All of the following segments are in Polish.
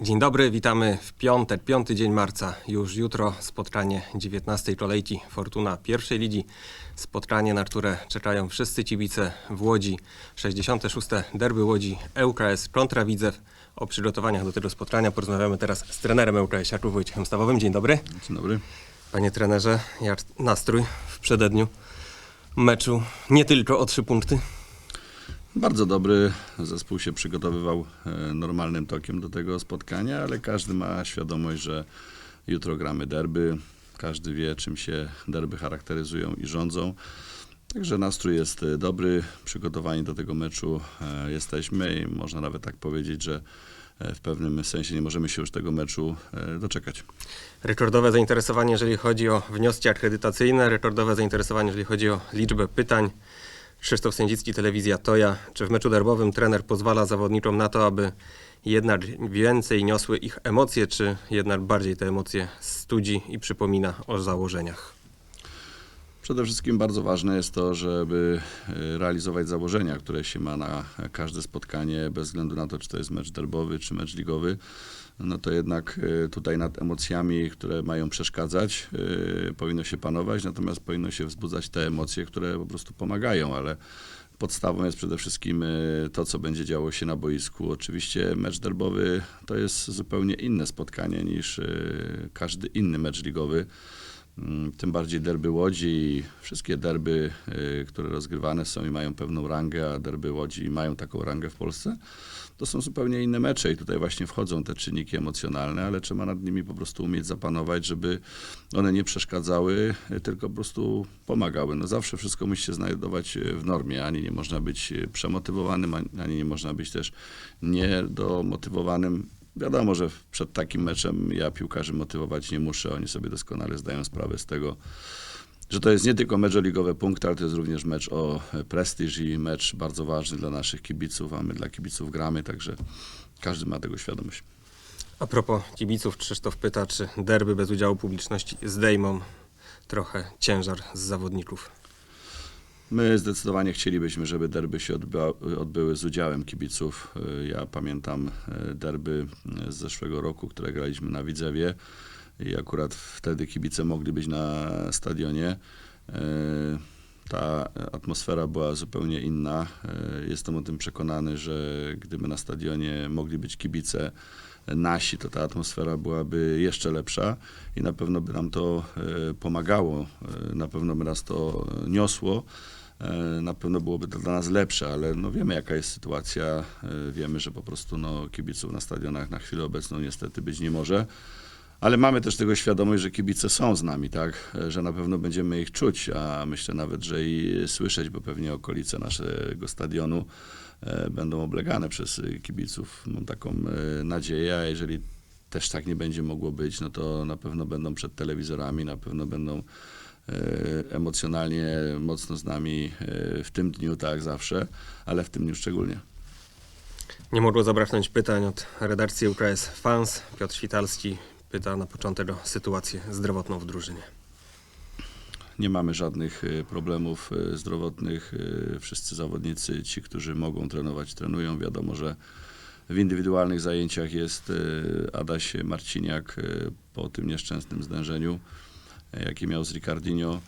Dzień dobry, witamy w piątek, piąty dzień marca. Już jutro spotkanie 19 kolejki Fortuna pierwszej ligi. Spotkanie, na które czekają wszyscy kibice w Łodzi. 66. derby Łodzi ŁKS kontra Widzew. O przygotowaniach do tego spotkania porozmawiamy teraz z trenerem ŁKS, Jakub Wojciechem Stawowym. Dzień dobry. Dzień dobry. Panie trenerze, jak nastrój w przededniu meczu? Nie tylko o trzy punkty. Bardzo dobry. Zespół się przygotowywał e, normalnym tokiem do tego spotkania, ale każdy ma świadomość, że jutro gramy derby. Każdy wie, czym się derby charakteryzują i rządzą. Także nastrój jest e, dobry, przygotowani do tego meczu e, jesteśmy i można nawet tak powiedzieć, że w pewnym sensie nie możemy się już tego meczu doczekać. Rekordowe zainteresowanie, jeżeli chodzi o wnioski akredytacyjne, rekordowe zainteresowanie, jeżeli chodzi o liczbę pytań. Krzysztof Sędzicki, Telewizja Toja. Czy w meczu derbowym trener pozwala zawodnikom na to, aby jednak więcej niosły ich emocje, czy jednak bardziej te emocje studzi i przypomina o założeniach? Przede wszystkim bardzo ważne jest to, żeby e, realizować założenia, które się ma na każde spotkanie, bez względu na to, czy to jest mecz derbowy, czy mecz ligowy. No to jednak e, tutaj nad emocjami, które mają przeszkadzać, e, powinno się panować, natomiast powinno się wzbudzać te emocje, które po prostu pomagają, ale podstawą jest przede wszystkim e, to, co będzie działo się na boisku. Oczywiście mecz derbowy to jest zupełnie inne spotkanie niż każdy inny mecz ligowy. Mm, Tym bardziej derby Łodzi wszystkie derby, y, które rozgrywane są i mają pewną rangę, a derby Łodzi mają taką rangę w Polsce, to są zupełnie inne mecze i tutaj właśnie wchodzą te czynniki emocjonalne, ale trzeba nad nimi po prostu umieć zapanować, żeby one nie przeszkadzały, y, tylko po prostu pomagały. No zawsze wszystko musi się znajdować y, w normie, ani nie można być przemotywowanym, ani nie można być też niedomotywowanym. Wiadomo, że przed takim meczem ja piłkarzy motywować nie muszę. Oni sobie doskonale zdają sprawę z tego, że to jest nie tylko mecz o ligowe punkty, ale to jest również mecz o e, prestiż i mecz bardzo ważny dla naszych kibiców, a my dla kibiców gramy, także każdy ma tego świadomość. A propos kibiców, Krzysztof pyta, czy derby bez udziału publiczności zdejmą trochę ciężar z zawodników. My zdecydowanie chcielibyśmy, żeby derby się odbyły z udziałem kibiców. Y, Ja pamiętam y, derby y, z zeszłego roku, które graliśmy na Widzewie i akurat wtedy kibice mogli być na stadionie. Ta atmosfera była zupełnie inna. Y, Jestem o tym przekonany, że gdyby na stadionie mogli być kibice nasi, to ta atmosfera byłaby jeszcze lepsza i na pewno by nam to y, pomagało, y, na pewno by nas to niosło. E, na pewno byłoby to dla nas lepsze, ale no wiemy jaka jest sytuacja, e, wiemy, że po prostu no, kibiców na stadionach na chwilę obecną niestety być nie może, ale mamy też tego świadomość, że kibice są z nami, tak, że na pewno będziemy ich czuć, a myślę nawet, że i słyszeć, bo pewnie okolice naszego stadionu e, będą oblegane przez kibiców. Mam taką e, nadzieję, a jeżeli też tak nie będzie mogło być, no to na pewno będą przed telewizorami, na pewno będą e, emocjonalnie mocno z nami w tym dniu, tak zawsze, ale w tym dniu szczególnie. Nie mogło zabraknąć pytań od redakcji UKS Fans. Piotr Świtalski pyta na początek o sytuację zdrowotną w drużynie. Nie mamy żadnych e, problemów e, zdrowotnych. E, Wszyscy zawodnicy, ci, którzy mogą trenować, trenują. Wiadomo, że w indywidualnych zajęciach jest Adaś Marciniak po tym nieszczęsnym zderzeniu, e, jakie miał z Ricardinho.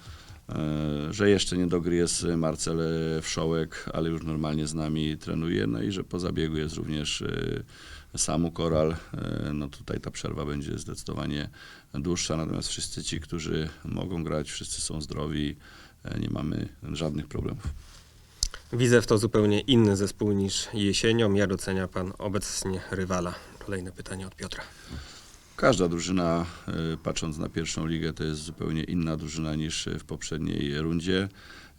Że jeszcze nie do gry jest Marcel Wszołek, ale już normalnie z nami trenuje. No i że po zabiegu jest również Samu Koral. E, No tutaj ta przerwa będzie zdecydowanie dłuższa, natomiast wszyscy ci, którzy mogą grać, wszyscy są zdrowi, e, nie mamy żadnych problemów. Widzew to zupełnie inny zespół niż jesienią. Jak ocenia pan obecnie rywala? Kolejne pytanie od Piotra. Każda drużyna, e, patrząc na pierwszą ligę, to jest zupełnie inna drużyna niż w poprzedniej rundzie.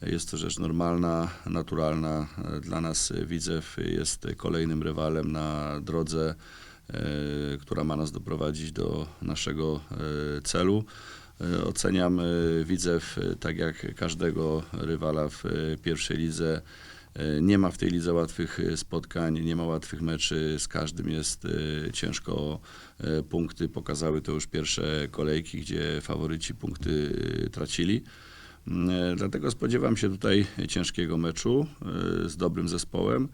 Jest to rzecz normalna, naturalna. Dla nas e, Widzew jest kolejnym rywalem na drodze, e, która ma nas doprowadzić do naszego e, celu. Oceniam Widzew tak jak każdego rywala w pierwszej lidze. Nie ma w tej lidze łatwych spotkań, nie ma łatwych meczy, z każdym jest ciężko punkty. Pokazały to już pierwsze kolejki, gdzie faworyci punkty tracili. E, Dlatego spodziewam się tutaj ciężkiego meczu e, z dobrym zespołem.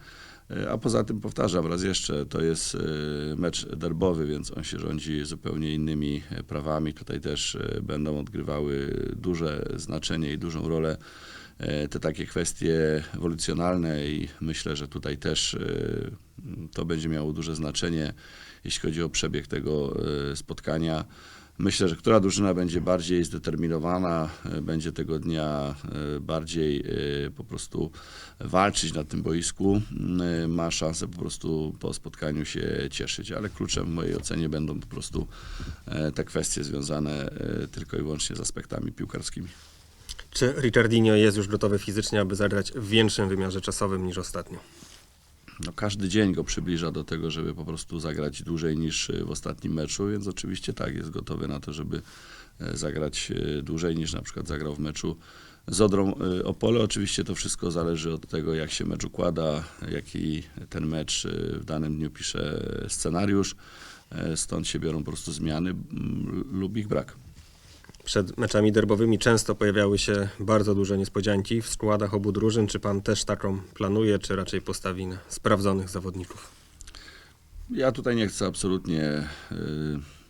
E, A poza tym powtarzam raz jeszcze, to jest mecz derbowy, więc on się rządzi zupełnie innymi prawami. Tutaj też będą odgrywały duże znaczenie i dużą rolę te takie kwestie ewolucjonalne i myślę, że tutaj też to będzie miało duże znaczenie, jeśli chodzi o przebieg tego spotkania. Myślę, że która drużyna będzie bardziej zdeterminowana, e, będzie tego dnia e, bardziej e, po prostu walczyć na tym boisku, ma szansę po prostu po spotkaniu się cieszyć, ale kluczem w mojej ocenie będą po prostu te kwestie związane tylko i wyłącznie z aspektami piłkarskimi. Czy Richardinho jest już gotowy fizycznie, aby zagrać w większym wymiarze czasowym niż ostatnio? No, każdy dzień go przybliża do tego, żeby po prostu zagrać dłużej niż y, w ostatnim meczu, więc oczywiście tak, jest gotowy na to, żeby e, zagrać e, dłużej niż na przykład zagrał w meczu z Odrą e, Opole. Oczywiście to wszystko zależy od tego, jak się mecz układa, jaki ten mecz e, w danym dniu pisze scenariusz, E, stąd się biorą po prostu zmiany lub ich brak. Przed meczami derbowymi często pojawiały się bardzo duże niespodzianki w składach obu drużyn. Czy pan też taką planuje, czy raczej postawi na sprawdzonych zawodników? Ja tutaj nie chcę absolutnie y,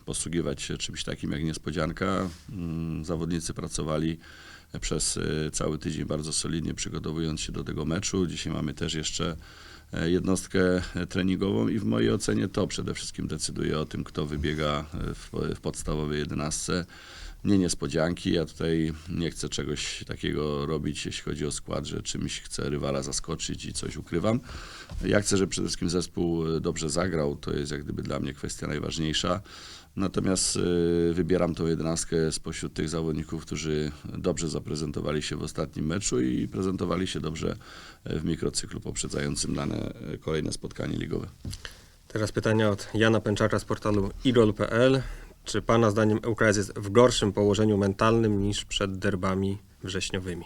posługiwać się czymś takim jak niespodzianka. Mm, Zawodnicy pracowali przez y, cały tydzień bardzo solidnie przygotowując się do tego meczu. Dzisiaj mamy też jeszcze e, jednostkę e, treningową i w mojej ocenie to przede wszystkim decyduje o tym, kto wybiega e, w podstawowej jedenastce. Nie niespodzianki. Ja tutaj nie chcę czegoś takiego robić, jeśli chodzi o skład, że czymś chcę rywala zaskoczyć i coś ukrywam. Ja chcę, żeby przede wszystkim zespół e, dobrze zagrał. To jest jak gdyby dla mnie kwestia najważniejsza. Natomiast y, wybieram tą jedenastkę spośród tych zawodników, którzy dobrze zaprezentowali się w ostatnim meczu i prezentowali się dobrze e, w mikrocyklu poprzedzającym dane e, kolejne spotkanie ligowe. Teraz pytania od Jana Pęczaka z portalu irol.pl. Czy pana zdaniem ŁKS jest w gorszym położeniu mentalnym niż przed derbami wrześniowymi?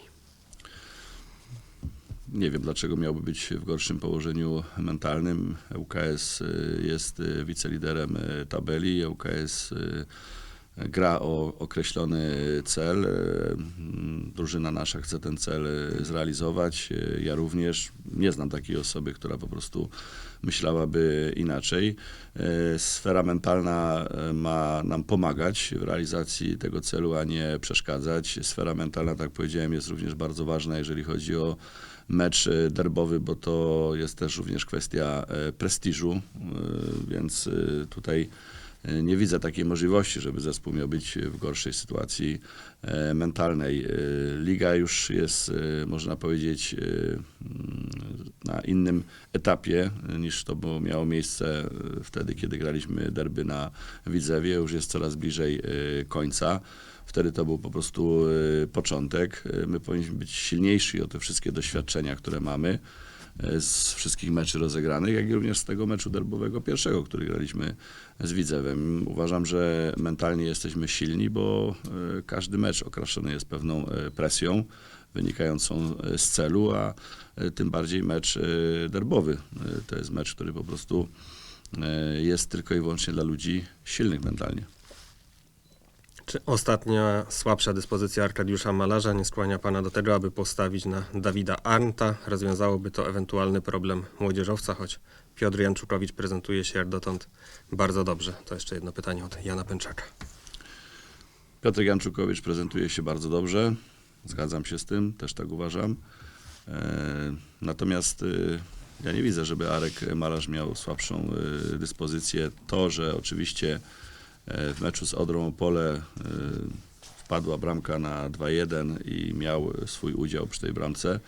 Nie wiem, dlaczego miałby być w gorszym położeniu mentalnym. ŁKS y, jest y, wiceliderem y, tabeli. ŁKS y, gra o określony cel. Mm, Drużyna nasza chce ten cel y, zrealizować. Y, Ja również nie znam takiej osoby, która po prostu myślałaby inaczej. Sfera mentalna ma nam pomagać w realizacji tego celu, a nie przeszkadzać. Sfera mentalna, tak powiedziałem, jest również bardzo ważna, jeżeli chodzi o mecz e, derbowy, bo to jest też również kwestia e, prestiżu, e, więc e, tutaj e, nie widzę takiej możliwości, żeby zespół miał być w gorszej sytuacji e, mentalnej. E, Liga już jest, e, można powiedzieć, e, mm, na innym etapie e, niż to było, miało miejsce e, wtedy, kiedy graliśmy derby na Widzewie. Już jest coraz bliżej e, końca. Wtedy to był po prostu e, początek. E, My powinniśmy być silniejsi o te wszystkie doświadczenia, które mamy e, z wszystkich meczy rozegranych, jak i również z tego meczu derbowego pierwszego, który graliśmy z Widzewem. Uważam, że mentalnie jesteśmy silni, bo e, każdy mecz okraszony jest pewną e, presją wynikającą e, z celu, a e, tym bardziej mecz e, derbowy. E, To jest mecz, który po prostu e, jest tylko i wyłącznie dla ludzi silnych mentalnie. Czy ostatnia słabsza dyspozycja Arkadiusza Malarza nie skłania pana do tego, aby postawić na Dawida Arnta? Rozwiązałoby to ewentualny problem młodzieżowca, choć Piotr Janczukowicz prezentuje się jak dotąd bardzo dobrze. To jeszcze jedno pytanie od Jana Pęczaka. Piotr Janczukowicz prezentuje się bardzo dobrze. Zgadzam się z tym, też tak uważam. E, Natomiast y, ja nie widzę, żeby Arek Malarz miał słabszą y, dyspozycję. To, że oczywiście e, w meczu z Odrą Opole y, wpadła bramka na 2-1 i miał swój udział przy tej bramce,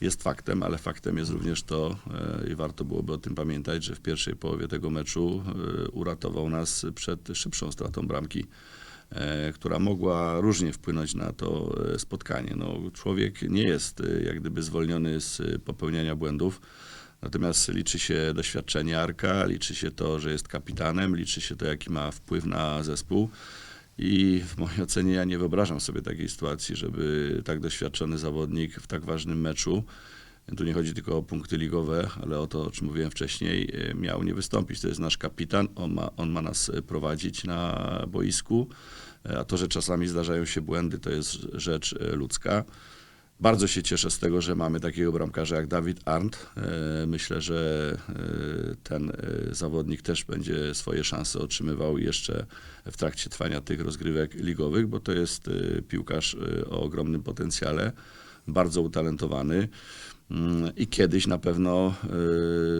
jest faktem, ale faktem jest również to, e, i warto byłoby o tym pamiętać, że w pierwszej połowie tego meczu e, uratował nas przed szybszą stratą bramki e, która mogła różnie wpłynąć na to e, spotkanie. No, człowiek nie jest e, jak gdyby zwolniony z e, popełniania błędów, natomiast liczy się doświadczenie Arka, liczy się to, że jest kapitanem, liczy się to, jaki ma wpływ na zespół. I w mojej ocenie ja nie wyobrażam sobie takiej sytuacji, żeby tak doświadczony zawodnik w tak ważnym meczu, tu nie chodzi tylko o punkty ligowe, ale o to, o czym mówiłem wcześniej, e, miał nie wystąpić. To jest nasz kapitan, on ma, on ma nas e, prowadzić na boisku, e, a to, że czasami zdarzają się błędy, to jest rzecz ludzka. Bardzo się cieszę z tego, że mamy takiego bramkarza jak Dawid Arndt. E, Myślę, że e, ten e, zawodnik też będzie swoje szanse otrzymywał jeszcze w trakcie trwania tych rozgrywek ligowych, bo to jest piłkarz o ogromnym potencjale, bardzo utalentowany. Mm, I kiedyś na pewno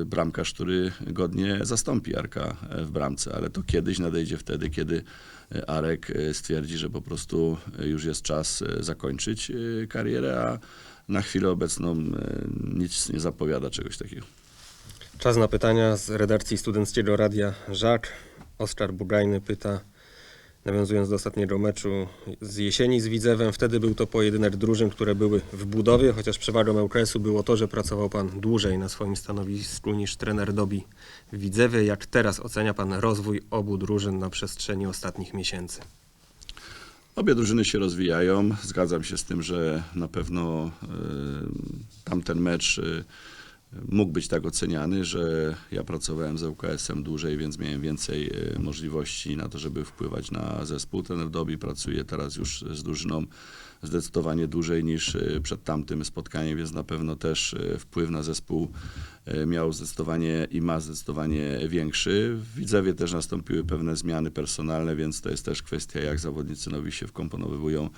y, bramkarz, który godnie zastąpi Arka e, w bramce, ale to kiedyś nadejdzie wtedy, kiedy e, Arek e, stwierdzi, że po prostu już jest czas zakończyć karierę, a na chwilę obecną nic nie zapowiada czegoś takiego. Czas na pytania z redakcji Studenckiego Radia Żak. Oskar Bugajny pyta, nawiązując do ostatniego meczu z jesieni z Widzewem, wtedy był to pojedynek drużyn, które były w budowie, chociaż przewagą ŁKS-u było to, że pracował Pan dłużej na swoim stanowisku niż trener Dobi w Widzewie. Jak teraz ocenia Pan rozwój obu drużyn na przestrzeni ostatnich miesięcy? Obie drużyny się rozwijają. Zgadzam się z tym, że na pewno e, tamten mecz e, mógł być tak oceniany, że ja pracowałem z ŁKS-em dłużej, więc miałem więcej e, możliwości na to, żeby wpływać na zespół. Ten Dobi pracuje teraz już z drużyną zdecydowanie dłużej niż e, przed tamtym spotkaniem, więc na pewno też e, wpływ na zespół e, miał zdecydowanie i ma zdecydowanie większy. W Widzewie też nastąpiły pewne zmiany personalne, więc to jest też kwestia, jak zawodnicy nowi się wkomponowują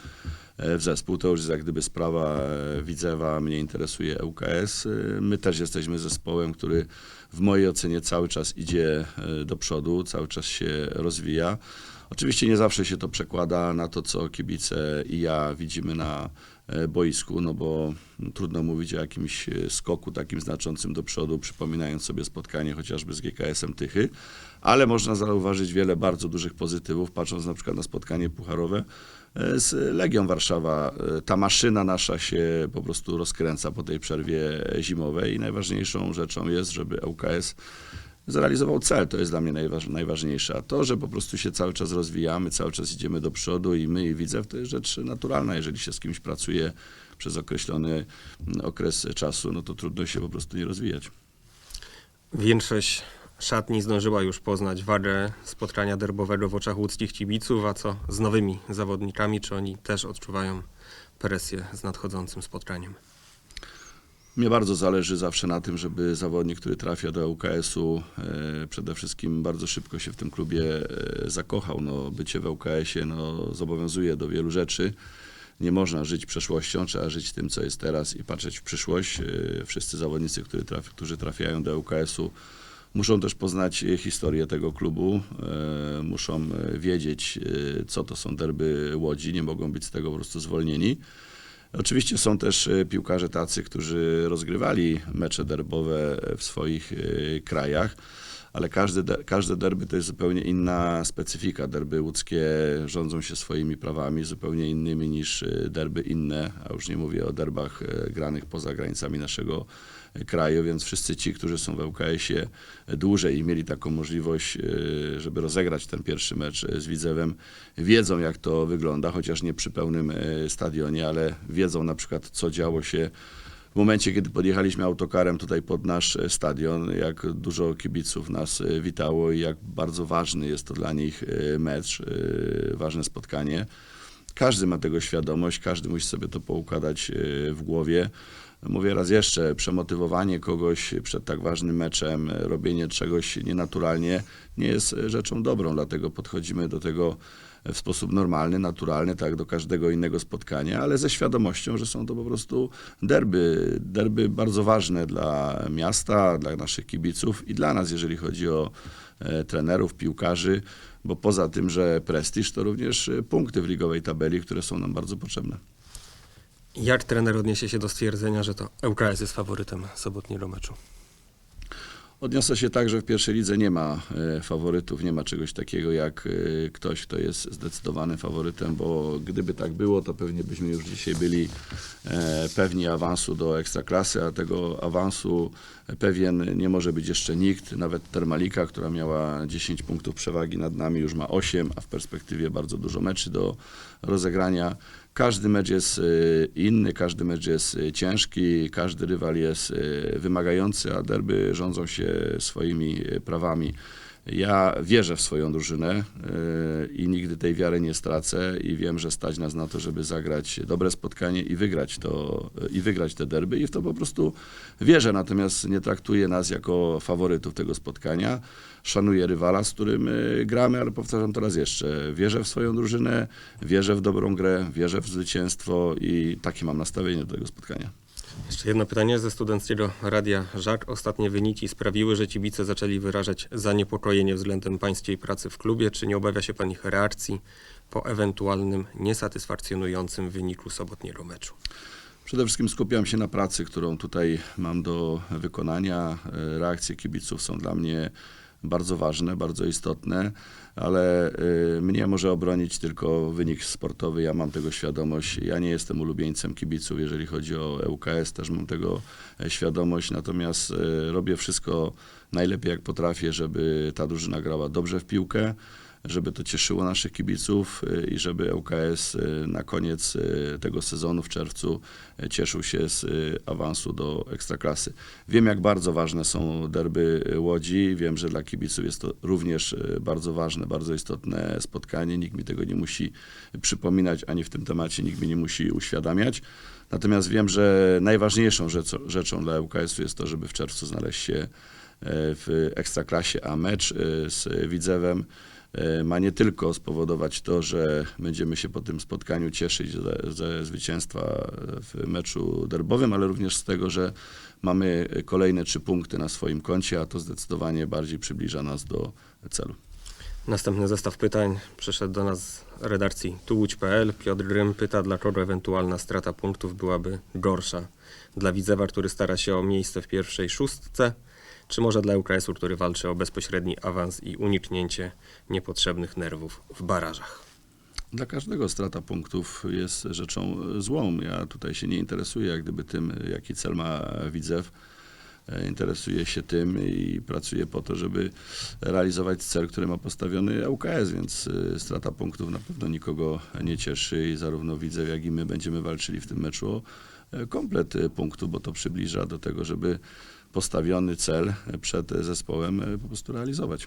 w zespół. To już jest jak gdyby sprawa Widzewa, mnie interesuje ŁKS. My też jesteśmy zespołem, który w mojej ocenie cały czas idzie e, do przodu, cały czas się rozwija. Oczywiście nie zawsze się to przekłada na to, co kibice i ja widzimy na boisku, no bo trudno mówić o jakimś e, skoku takim znaczącym do przodu, przypominając sobie spotkanie chociażby z GKS-em Tychy, ale można zauważyć wiele bardzo dużych pozytywów, patrząc na przykład na spotkanie pucharowe e, z Legią Warszawa. E, Ta maszyna nasza się po prostu rozkręca po tej przerwie zimowej i najważniejszą rzeczą jest, żeby ŁKS zrealizował cel. To jest dla mnie najważ, najważniejsze. A to, że po prostu się cały czas rozwijamy, cały czas idziemy do przodu i my i widzew, to jest rzecz naturalna. Jeżeli się z kimś pracuje przez określony mm, okres czasu, no to trudno się po prostu nie rozwijać. Większość szatni zdążyła już poznać wagę spotkania derbowego w oczach łódzkich kibiców, a co z nowymi zawodnikami? Czy oni też odczuwają presję z nadchodzącym spotkaniem? Mnie bardzo zależy zawsze na tym, żeby zawodnik, który trafia do ŁKS-u, e, przede wszystkim bardzo szybko się w tym klubie e, zakochał. No, bycie w ŁKS-ie no, zobowiązuje do wielu rzeczy. Nie można żyć przeszłością, trzeba żyć tym, co jest teraz i patrzeć w przyszłość. E, Wszyscy zawodnicy, którzy, traf, którzy trafiają do ŁKS-u, muszą też poznać historię tego klubu, muszą wiedzieć, co to są derby Łodzi, nie mogą być z tego po prostu zwolnieni. Oczywiście są też e, piłkarze tacy, którzy rozgrywali mecze derbowe w swoich e, krajach, ale każdy, de- każde derby to jest zupełnie inna specyfika. Derby łódzkie rządzą się swoimi prawami, zupełnie innymi niż e, derby inne, a już nie mówię o derbach granych poza granicami naszego e, kraju, więc wszyscy ci, którzy są w ŁKS-ie dłużej i mieli taką możliwość, e, żeby rozegrać ten pierwszy mecz e, z Widzewem, wiedzą jak to wygląda, chociaż nie przy pełnym e, stadionie, ale wiedzą na przykład co działo się w momencie, kiedy podjechaliśmy autokarem tutaj pod nasz stadion, jak dużo kibiców nas witało i jak bardzo ważny jest to dla nich mecz, ważne spotkanie. Każdy ma tego świadomość, każdy musi sobie to poukładać e, w głowie. Mówię raz jeszcze, przemotywowanie kogoś przed tak ważnym meczem, robienie czegoś nienaturalnie nie jest rzeczą dobrą, dlatego podchodzimy do tego w sposób normalny, naturalny, tak jak do każdego innego spotkania, ale ze świadomością, że są to po prostu derby, derby bardzo ważne dla miasta, dla naszych kibiców i dla nas, jeżeli chodzi o e, trenerów, piłkarzy, bo poza tym, że prestiż, to również e, punkty w ligowej tabeli, które są nam bardzo potrzebne. Jak trener odniesie się do stwierdzenia, że to ŁKS jest faworytem sobotniego meczu? Odniosę się tak, że w pierwszej lidze nie ma e, faworytów, nie ma czegoś takiego jak e, ktoś, kto jest zdecydowanym faworytem, bo gdyby tak było, to pewnie byśmy już dzisiaj byli e, pewni awansu do ekstraklasy, a tego awansu pewien nie może być jeszcze nikt. Nawet Termalika, która miała 10 punktów przewagi nad nami, już ma 8, a w perspektywie bardzo dużo meczy do rozegrania. Każdy mecz jest y, inny, każdy mecz jest y, ciężki, każdy rywal jest y, wymagający, a derby rządzą się swoimi prawami. Ja wierzę w swoją drużynę yy, i nigdy tej wiary nie stracę i wiem, że stać nas na to, żeby zagrać dobre spotkanie i wygrać to i wygrać te derby i w to po prostu wierzę, natomiast nie traktuję nas jako faworytów tego spotkania. Szanuję rywala, z którym yy, gramy, ale powtarzam to raz jeszcze. Wierzę w swoją drużynę, wierzę w dobrą grę, wierzę w zwycięstwo i takie mam nastawienie do tego spotkania. Jeszcze jedno pytanie ze studenckiego radia Żak. Ostatnie wyniki sprawiły, że kibice zaczęli wyrażać zaniepokojenie względem pańskiej pracy w klubie. Czy nie obawia się pan ich reakcji po ewentualnym niesatysfakcjonującym wyniku sobotniego meczu? Przede wszystkim skupiam się na pracy, którą tutaj mam do wykonania. E, Reakcje kibiców są dla mnie bardzo ważne, bardzo istotne, ale y, mnie może obronić tylko wynik sportowy. Ja mam tego świadomość. Ja nie jestem ulubieńcem kibiców, jeżeli chodzi o ŁKS, też mam tego e, świadomość, natomiast y, robię wszystko najlepiej jak potrafię, żeby ta drużyna grała dobrze w piłkę żeby to cieszyło naszych kibiców y, i żeby ŁKS y, na koniec y, tego sezonu w czerwcu cieszył się z awansu do Ekstraklasy. Wiem, jak bardzo ważne są derby Łodzi. Wiem, że dla kibiców jest to również bardzo ważne, bardzo istotne spotkanie. Nikt mi tego nie musi przypominać, ani w tym temacie nikt mi nie musi uświadamiać. Natomiast wiem, że najważniejszą rzeczą, dla ŁKS-u jest to, żeby w czerwcu znaleźć się w Ekstraklasie, a mecz z Widzewem ma nie tylko spowodować to, że będziemy się po tym spotkaniu cieszyć ze, ze zwycięstwa w meczu derbowym, ale również z tego, że mamy kolejne trzy punkty na swoim koncie, a to zdecydowanie bardziej przybliża nas do celu. Następny zestaw pytań przyszedł do nas z redakcji tułódź.pl. Piotr Grym pyta, dlaczego ewentualna strata punktów byłaby gorsza dla Widzewa, który stara się o miejsce w pierwszej szóstce, czy może dla UKS-u, który walczy o bezpośredni awans i uniknięcie niepotrzebnych nerwów w barażach. Dla każdego strata punktów jest rzeczą złą. Ja tutaj się nie interesuję jak gdyby tym, jaki cel ma Widzew. E, Interesuję się tym i pracuję po to, żeby realizować cel, który ma postawiony ŁKS, więc e, strata punktów na pewno nikogo nie cieszy i zarówno Widzew, jak i my będziemy walczyli w tym meczu o e, komplet punktów, bo to przybliża do tego, żeby postawiony cel przed zespołem e, po prostu realizować.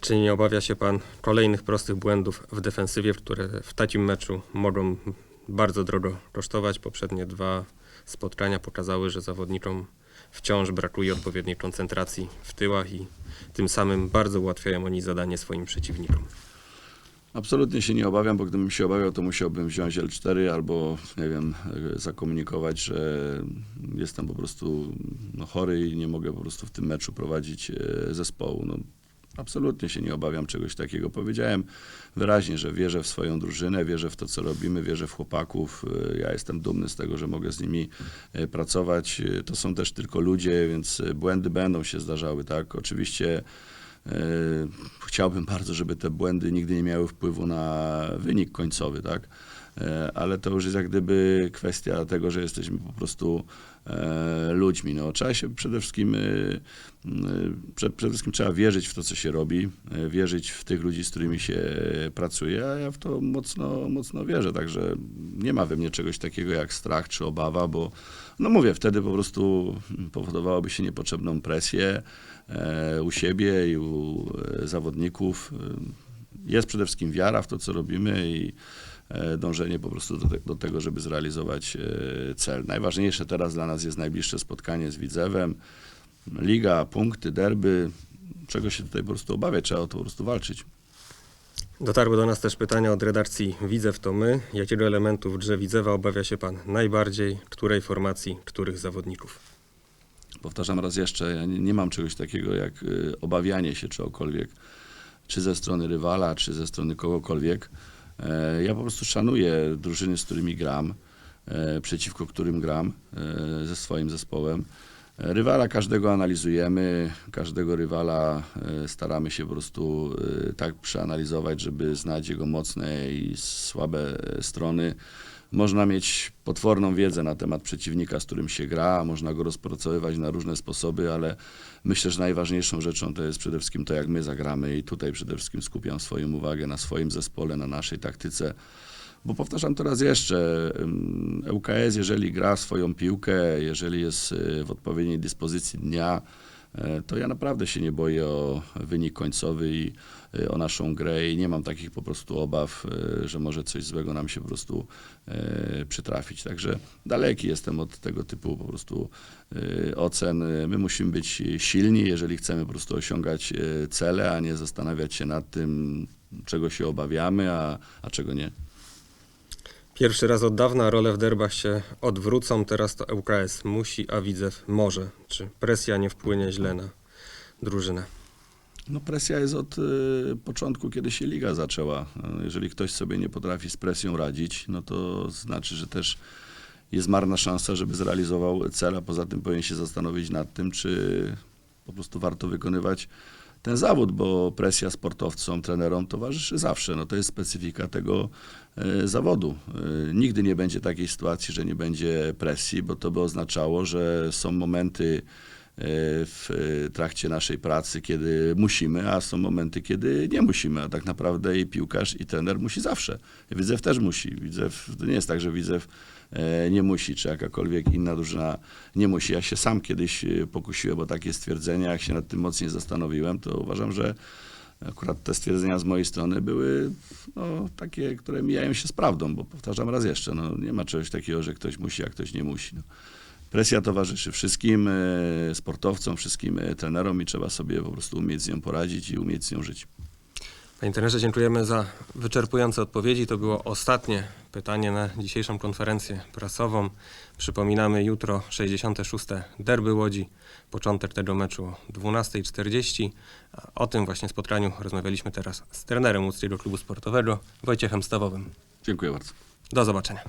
Czy nie obawia się pan kolejnych prostych błędów w defensywie, które w takim meczu mogą bardzo drogo kosztować? Poprzednie dwa spotkania pokazały, że zawodnikom wciąż brakuje odpowiedniej koncentracji w tyłach i tym samym bardzo ułatwiają oni zadanie swoim przeciwnikom. Absolutnie się nie obawiam, bo gdybym się obawiał, to musiałbym wziąć L4 albo, nie wiem, zakomunikować, że jestem po prostu no, chory i nie mogę po prostu w tym meczu prowadzić e, zespołu. No, absolutnie się nie obawiam czegoś takiego. Powiedziałem wyraźnie, że wierzę w swoją drużynę, wierzę w to, co robimy, wierzę w chłopaków. E, Ja jestem dumny z tego, że mogę z nimi e, pracować. To są też tylko ludzie, więc błędy będą się zdarzały, tak? Oczywiście Chciałbym bardzo, żeby te błędy nigdy nie miały wpływu na wynik końcowy, tak? E, Ale to już jest jak gdyby kwestia tego, że jesteśmy po prostu e, ludźmi. No, trzeba się przede wszystkim, e, przede wszystkim trzeba wierzyć w to, co się robi, e, wierzyć w tych ludzi, z którymi się e, pracuje, a ja w to mocno, mocno wierzę, także nie ma we mnie czegoś takiego jak strach czy obawa, bo no mówię, wtedy po prostu powodowałoby się niepotrzebną presję e, u siebie i u e, zawodników. E, Jest przede wszystkim wiara w to, co robimy i e, dążenie po prostu do, te, do tego, żeby zrealizować e, cel. Najważniejsze teraz dla nas jest najbliższe spotkanie z Widzewem. Liga, punkty, derby. Czego się tutaj po prostu obawiać? Trzeba o to po prostu walczyć. Dotarły do nas też pytania od redakcji Widzew to my. Jakiego elementu w grze Widzewa obawia się pan najbardziej? Której formacji, których zawodników? Powtarzam raz jeszcze, ja nie, nie mam czegoś takiego jak y, obawianie się czegokolwiek, czy ze strony rywala, czy ze strony kogokolwiek. E, ja po prostu szanuję drużyny, z którymi gram, e, przeciwko którym gram e, ze swoim zespołem. Rywala każdego analizujemy, każdego rywala staramy się po prostu tak przeanalizować, żeby znać jego mocne i słabe strony. Można mieć potworną wiedzę na temat przeciwnika, z którym się gra, można go rozpracowywać na różne sposoby, ale myślę, że najważniejszą rzeczą to jest przede wszystkim to, jak my zagramy i tutaj przede wszystkim skupiam swoją uwagę na swoim zespole, na naszej taktyce. Bo powtarzam to raz jeszcze, ŁKS, jeżeli gra swoją piłkę, jeżeli jest y, w odpowiedniej dyspozycji dnia, to ja naprawdę się nie boję o wynik końcowy i e, o naszą grę i nie mam takich po prostu obaw, e, że może coś złego nam się po prostu e, przytrafić. Także daleki jestem od tego typu po prostu e, ocen. My musimy być silni, jeżeli chcemy po prostu osiągać e, cele, a nie zastanawiać się nad tym, czego się obawiamy, a, a czego nie. Pierwszy raz od dawna role w derbach się odwrócą, teraz to ŁKS musi, a Widzew może. Czy presja nie wpłynie źle na drużynę? No presja jest od y, początku, kiedy się liga zaczęła. Y, Jeżeli ktoś sobie nie potrafi z presją radzić, no to znaczy, że też jest marna szansa, żeby zrealizował cel, a poza tym powinien się zastanowić nad tym, czy po prostu warto wykonywać ten zawód, bo presja sportowcom, trenerom towarzyszy zawsze. No to jest specyfika tego e, zawodu. E, nigdy nie będzie takiej sytuacji, że nie będzie presji, bo to by oznaczało, że są momenty e, w trakcie naszej pracy, kiedy musimy, a są momenty, kiedy nie musimy. A tak naprawdę i piłkarz, i trener musi zawsze. Widzew też musi. Widzew, to nie jest tak, że Widzew nie musi, czy jakakolwiek inna drużyna nie musi. Ja się sam kiedyś e, pokusiłem o takie stwierdzenia, jak się nad tym mocniej zastanowiłem, to uważam, że akurat te stwierdzenia z mojej strony były no, takie, które mijają się z prawdą, bo powtarzam raz jeszcze, no, nie ma czegoś takiego, że ktoś musi, a ktoś nie musi. No. Presja towarzyszy wszystkim e, sportowcom, wszystkim e, trenerom i trzeba sobie po prostu umieć z nią poradzić i umieć z nią żyć. Panie trenerze, dziękujemy za wyczerpujące odpowiedzi. To było ostatnie pytanie na dzisiejszą konferencję prasową. Przypominamy jutro 66. Derby Łodzi. Początek tego meczu o 12.40. A O tym właśnie spotkaniu rozmawialiśmy teraz z trenerem łódzkiego klubu sportowego Wojciechem Stawowym. Dziękuję bardzo. Do zobaczenia.